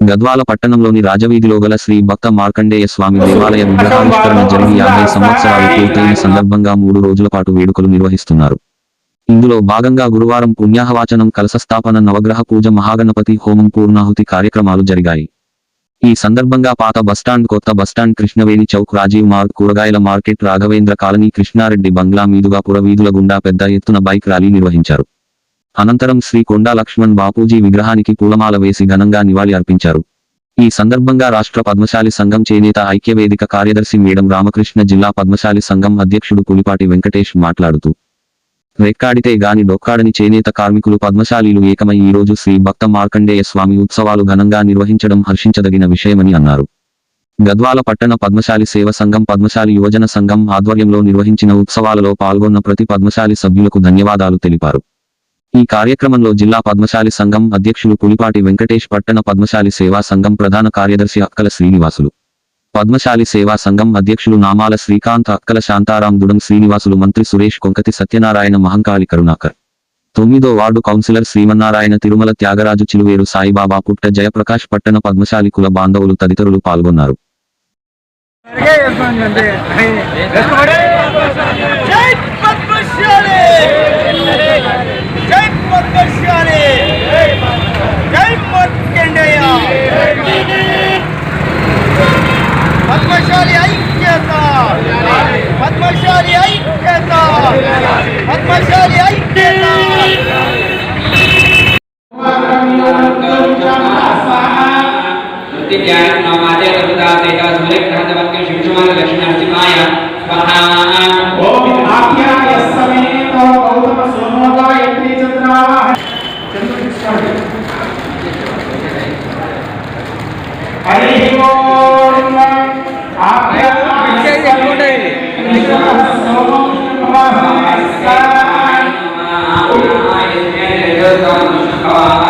గద్వాల పట్టణంలోని రాజవీధిలో గల శ్రీ భక్త మార్కండేయ స్వామి దేవాలయ విగ్రహావిష్కరణ జరిగి యాభై సంవత్సరాలు పూర్తయిన సందర్భంగా మూడు రోజుల పాటు వేడుకలు నిర్వహిస్తున్నారు. ఇందులో భాగంగా గురువారం పుణ్యాహవాచనం కలశస్థాపన నవగ్రహ పూజ మహాగణపతి హోమం పూర్ణాహుతి కార్యక్రమాలు జరిగాయి. ఈ సందర్భంగా పాత బస్టాండ్ కొత్త బస్టాండ్ కృష్ణవేణి చౌక్ రాజీవ్ మార్గ్ కూరగాయల మార్కెట్ రాఘవేంద్ర కాలనీ కృష్ణారెడ్డి బంగ్లా మీదుగా పురవీధుల గుండా పెద్ద ఎత్తున బైక్ ర్యాలీ నిర్వహించారు. అనంతరం శ్రీ కొండా లక్ష్మణ్ బాపూజీ విగ్రహానికి పూలమాల వేసి ఘనంగా నివాళి అర్పించారు. ఈ సందర్భంగా రాష్ట్ర పద్మశాలి సంఘం చేనేత ఐక్యవేదిక కార్యదర్శి మేడం రామకృష్ణ జిల్లా పద్మశాలి సంఘం అధ్యక్షుడు పులిపాటి వెంకటేష్ మాట్లాడుతూ రెక్కాడితే గాని డొక్కాడని చేనేత కార్మికులు పద్మశాలీలు ఏకమై ఈ రోజు శ్రీ భక్త మార్కండేయ స్వామి ఉత్సవాలు ఘనంగా నిర్వహించడం హర్షించదగిన విషయమని అన్నారు. గద్వాల పట్టణ పద్మశాలి సేవ సంఘం పద్మశాలి యువజన సంఘం ఆధ్వర్యంలో నిర్వహించిన ఉత్సవాలలో పాల్గొన్న ప్రతి పద్మశాలి సభ్యులకు ధన్యవాదాలు తెలిపారు. ఈ కార్యక్రమంలో జిల్లా పద్మశాలి సంఘం అధ్యక్షులు పులిపాటి వెంకటేష్ పట్టణ పద్మశాలి సేవా సంఘం ప్రధాన కార్యదర్శి అక్కల శ్రీనివాసులు. పద్మశాలి సేవా సంఘం అధ్యక్షులు నామాల శ్రీకాంత్ అక్కల శాంతారాం దుడం శ్రీనివాసులు మంత్రి సురేష్ కొంకతి సత్యనారాయణ మహంకాళి కరుణాకర్. తొమ్మిదో వార్డు కౌన్సిలర్ శ్రీమన్నారాయణ తిరుమల త్యాగరాజు చిలువేరు సాయిబాబా పుట్ట జయప్రకాష్ పట్టణ పద్మశాలి కుల బాంధవులు తదితరులు పాల్గొన్నారు. జై పద్మశాలి జై పద్మశాలి జై మార్కండేయ Deus,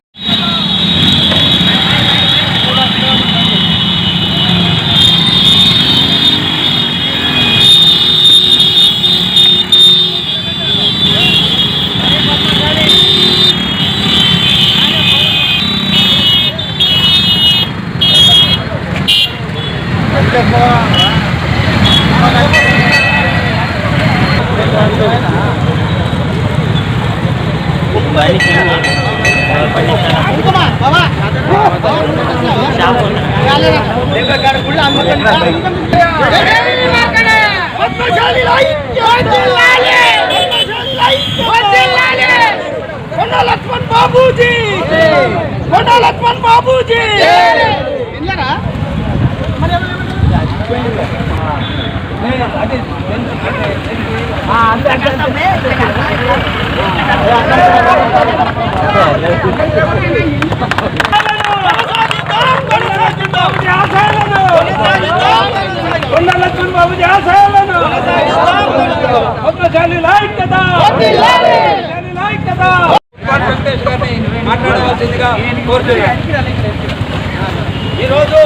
లక్ష్మణ్ బాబూజీ కొండ లక్ష్మణ్ బాబూజీ కొనసాగిద్దాం వెంకటేష్ గారిని మాట్లాడవలసిందిగా కోరుతున్నాను ఈరోజు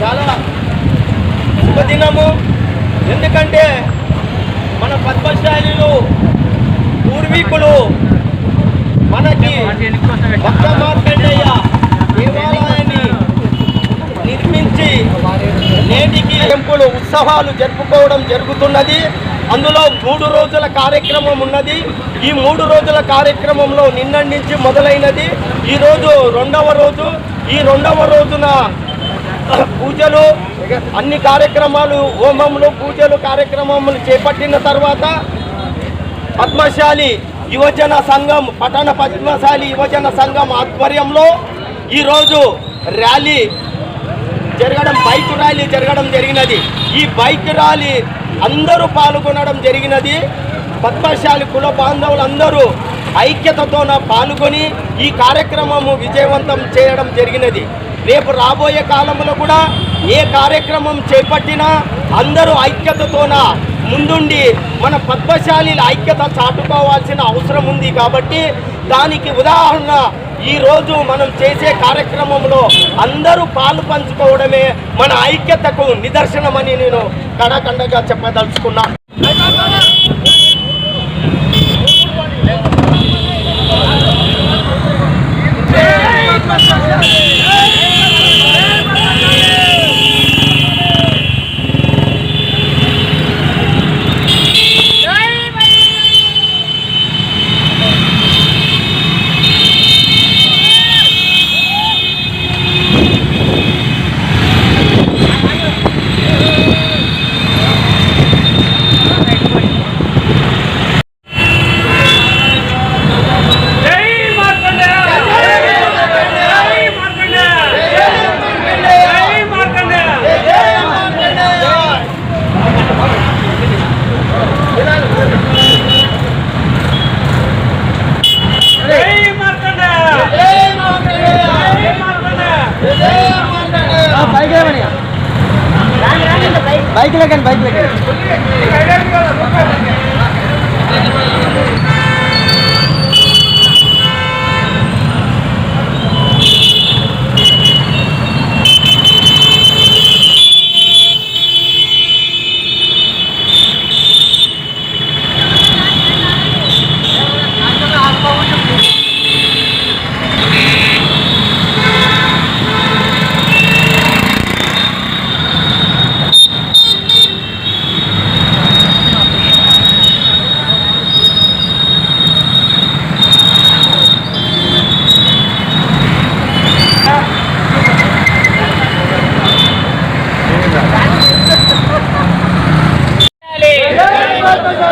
చాలా శుభదినము. ఎందుకంటే మన పద్మశాలీలు పూర్వీకులు మనకి భక్త మార్కండయ్య నేటికి టెంపుల్ ఉత్సవాలు జరుపుకోవడం జరుగుతున్నది. అందులో మూడు రోజుల కార్యక్రమం ఉన్నది. ఈ మూడు రోజుల కార్యక్రమంలో నిన్న నుంచి మొదలైనది. ఈరోజు రెండవ రోజు. ఈ రెండవ రోజున పూజలు అన్ని కార్యక్రమాలు హోమములు పూజలు కార్యక్రమములు చేపట్టిన తర్వాత పద్మశాలి యువజన సంఘం పట్టణ పద్మశాలి యువజన సంఘం ఆధ్వర్యంలో ఈరోజు ర్యాలీ జరగడం బైక్ ర్యాలీ జరగడం జరిగినది. ఈ బైక్ ర్యాలీ అందరూ పాల్గొనడం జరిగినది. పద్మశాలి కుల బాంధవులందరూ ఐక్యతతోన పాల్గొని ఈ కార్యక్రమము విజయవంతం చేయడం జరిగినది. రేపు రాబోయే కాలంలో కూడా ఏ కార్యక్రమం చేపట్టినా అందరూ ఐక్యతతోన ముందుండి మన పద్మశాలి ఐక్యత చాటుకోవాల్సిన అవసరం ఉంది కాబట్టి దానికి ఉదాహరణ ఈ రోజు మనం చేసే కార్యక్రమంలో అందరూ పాలు పంచుకోవడమే మన ఐక్యతకు నిదర్శనమని నేను కడాకండగా చెప్పదలుచుకున్నా జై మార్కండేయ జై మార్కండేయ జై మార్కండేయ జై మార్కండేయ జై మార్కండేయ బైక్ లేకండి బైక్ లేకండి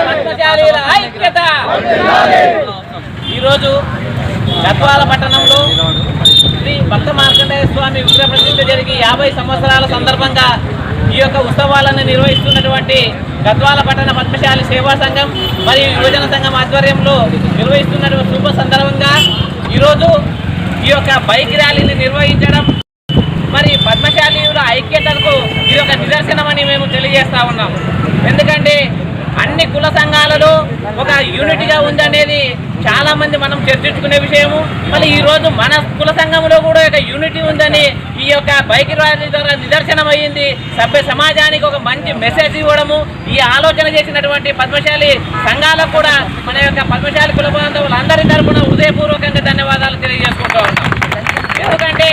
పద్మశాలీల ఐక్యత ఈరోజు గద్వాల పట్టణంలో శ్రీ భక్త మార్కండేయ ప్రతిష్ట జరిగి యాభై సంవత్సరాల సందర్భంగా ఈ యొక్క ఉత్సవాలను నిర్వహిస్తున్నటువంటి గద్వాల పట్టణ పద్మశాలి సేవా సంఘం మరియు యువజన సంఘం ఆధ్వర్యంలో నిర్వహిస్తున్నటువంటి శుభ సందర్భంగా ఈరోజు ఈ యొక్క బైక్ ర్యాలీని నిర్వహించడం మరి పద్మశాలీల ఐక్యతకు ఇది ఒక నిదర్శనమని మేము తెలియజేస్తా ఉన్నాం. ఎందుకంటే అన్ని కుల సంఘాలలో ఒక యూనిట్గా ఉందనేది చాలా మంది మనం చర్చించుకునే విషయము. మళ్ళీ ఈరోజు మన కుల సంఘంలో కూడా ఒక యూనిటీ ఉందని ఈ యొక్క బైక్ ర్యాలీ ద్వారా నిదర్శనం సభ్య సమాజానికి ఒక మంచి మెసేజ్ ఇవ్వడము. ఈ ఆలోచన చేసినటువంటి పద్మశాలి సంఘాలకు కూడా మన యొక్క పద్మశాలి కుల బాంధవులందరి తరపున హృదయపూర్వకంగా ధన్యవాదాలు తెలియజేసుకుంటూ ఉన్నాం. ఎందుకంటే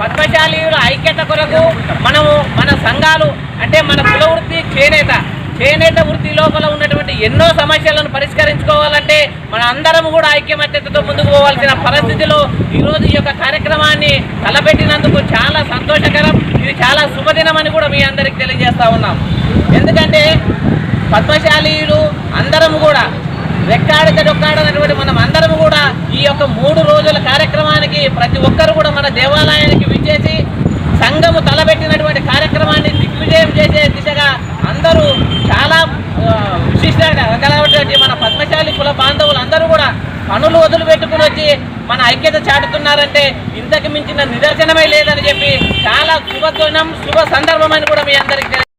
పద్మశాలీయుల ఐక్యత కొరకు మనము మన సంఘాలు అంటే మన కులవృత్తి చేనేత. చేనేత వృత్తి లోపల ఉన్నటువంటి ఎన్నో సమస్యలను పరిష్కరించుకోవాలంటే మన అందరం కూడా ఐక్యమత్యతతో ముందుకు పోవాల్సిన పరిస్థితిలో ఈరోజు ఈ యొక్క కార్యక్రమాన్ని తలపెట్టినందుకు చాలా సంతోషకరం. ఇది చాలా శుభదినం అని కూడా మీ అందరికి తెలియజేస్తూ ఉన్నాం. ఎందుకంటే పద్మశాలీయులు అందరం కూడా రెక్కాడిత డొక్కాడనటువంటి మనం అందరం కూడా ఈ యొక్క మూడు రోజుల కార్యక్రమానికి ప్రతి ఒక్కరు కూడా మన దేవాలయానికి విచ్చేసి సంఘము తలబెట్టినటువంటి కార్యక్రమాన్ని దిగ్విజయం చేసే దిశగా అందరూ చాలా ఆ, విశిష్టంగా కలిగినటువంటి మన పద్మశాలి కుల బాంధవులు అందరూ కూడా పనులు వదిలిపెట్టుకుని వచ్చి మన ఐక్యత చాటుతున్నారంటే ఇంతకు మించిన నిదర్శనమే లేదని చెప్పి చాలా శుభదినం శుభ సందర్భం అని కూడా మీ అందరికీ